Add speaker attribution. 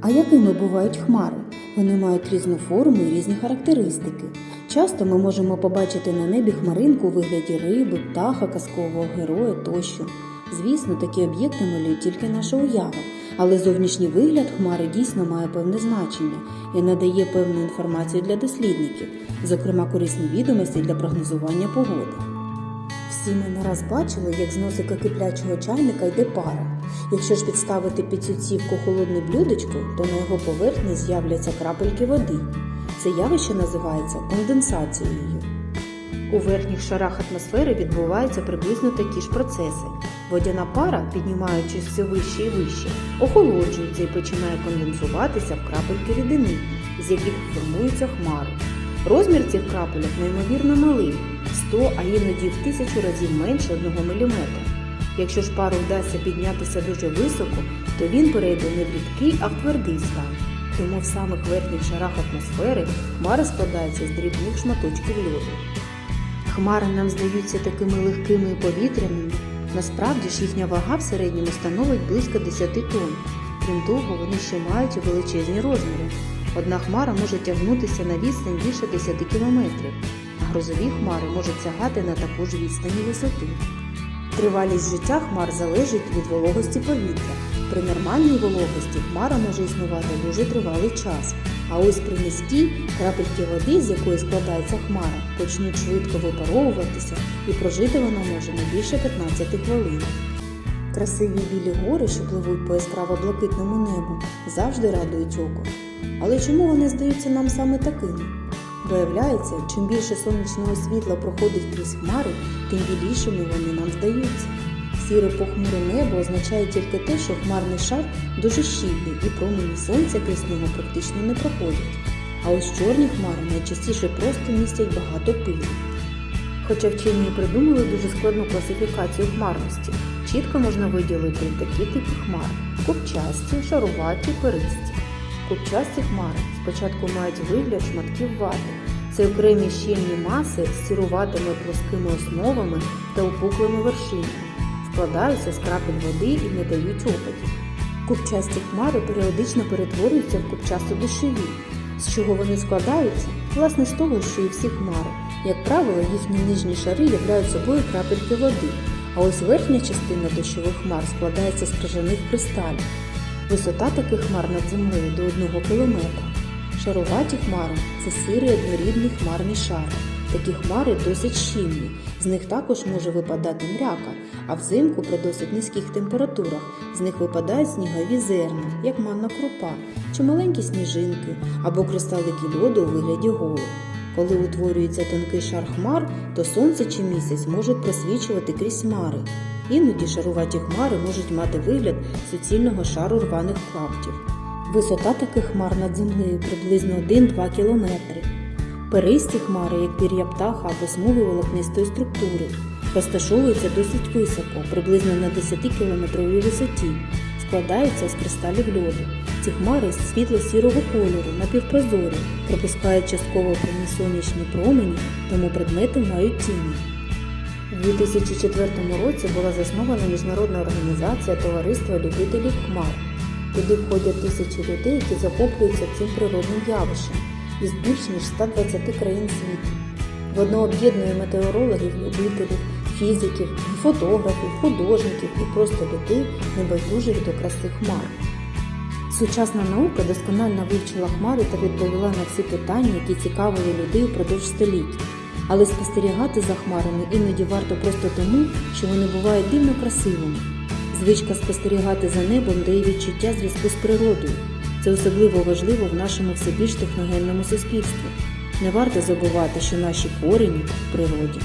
Speaker 1: А якими бувають хмари? Вони мають різну форму і різні характеристики. Часто ми можемо побачити на небі хмаринку у вигляді риби, птаха, казкового героя тощо. Звісно, такі об'єкти малюють тільки наша уява, але зовнішній вигляд хмари дійсно має певне значення і надає певну інформацію для дослідників, зокрема корисні відомості для прогнозування погоди. Всі ми не раз бачили, як з носика киплячого чайника йде пара. Якщо ж підставити під цю цівку холодне блюдечко, то на його поверхні з'являться крапельки води. Це явище називається конденсацією. У верхніх шарах атмосфери відбуваються приблизно такі ж процеси. Водяна пара, піднімаючись все вище і вище, охолоджується і починає конденсуватися в крапельки рідини, з яких формуються хмари. Розмір цих крапельок неймовірно малий 100, а іноді в тисячу разів менше 1 мм. Якщо ж пару вдасться піднятися дуже високо, то він перейде не в рідкий, а в твердий стан. Тому в самих верхніх шарах атмосфери хмари складаються з дрібних шматочків льоду. Хмари нам здаються такими легкими і повітряними. Насправді ж їхня вага в середньому становить близько 10 тонн. Крім того, вони ще мають величезні розміри. Одна хмара може тягнутися на відстань більше 10 кілометрів, грозові хмари можуть сягати на таку ж відстань і висоту. Тривалість життя хмар залежить від вологості повітря. При нормальній вологості хмара може існувати дуже тривалий час. А ось при низькій крапельки води, з якої складається хмара, почнуть швидко випаровуватися і прожити вона може не більше 15 хвилин. Красиві білі гори, що пливуть по яскраво блакитному небу, завжди радують око. Але чому вони здаються нам саме такими? Виявляється, чим більше сонячного світла проходить крізь хмари, тим білішими вони нам здаються. Сіре похмуре небо означає тільки те, що хмарний шар дуже щільний і промені сонця крізь нього практично не проходять. А ось чорні хмари найчастіше просто містять багато пилу. Хоча вчені придумали дуже складну класифікацію хмарності, чітко можна виділити такі типи хмар купчасті, шаруваті, перисті. Купчасті хмари спочатку мають вигляд шматків вати. Це окремі щільні маси з сіруватими плоскими основами та опуклими вершинами, складаються з крапель води і не дають опадів. Купчасті хмари періодично перетворюються в купчасто-дощові. З чого вони складаються? Власне з того, що і всі хмари. Як правило, їхні нижні шари являють собою крапельки води, а ось верхня частина дощових хмар складається з крижаних кристалів. Висота таких хмар над землею до 1 кілометра. Шаруваті хмари це сирий однорідний хмарний шар. Такі хмари досить щільні, з них також може випадати мряка, а взимку при досить низьких температурах з них випадають снігові зерна, як манна крупа, чи маленькі сніжинки або кристалики льоду у вигляді голок. Коли утворюється тонкий шар хмар, то сонце чи місяць можуть просвічувати крізь хмари. Іноді шаруваті хмари можуть мати вигляд суцільного шару рваних клаптів. Висота таких хмар над землею приблизно 1-2 кілометри. Перисті хмари, як пір'я птаха або смуги волокнистої структури, розташовуються досить високо, приблизно на 10-кілометровій висоті, складаються з кристалів льоду. Ці хмари світло-сірого кольору, напівпрозорі, пропускають частково прямі сонячні промені, тому предмети мають тіні. У 2004 році була заснована міжнародна організація Товариства любителів хмар. Туди входять тисячі людей, які захоплюються цим природним явищем із більш ніж 120 країн світу. Воно об'єднує метеорологів, любителів, фізиків, фотографів, художників і просто людей, небайдужих до краси хмар. Сучасна наука досконально вивчила хмари та відповіла на всі питання, які цікавили людей упродовж століть. Але спостерігати за хмарами іноді варто просто тому, що вони бувають дивно красивими. Звичка спостерігати за небом дає відчуття зв'язку з природою. Це особливо важливо в нашому все більш техногенному суспільстві. Не варто забувати, що наші корені в природі.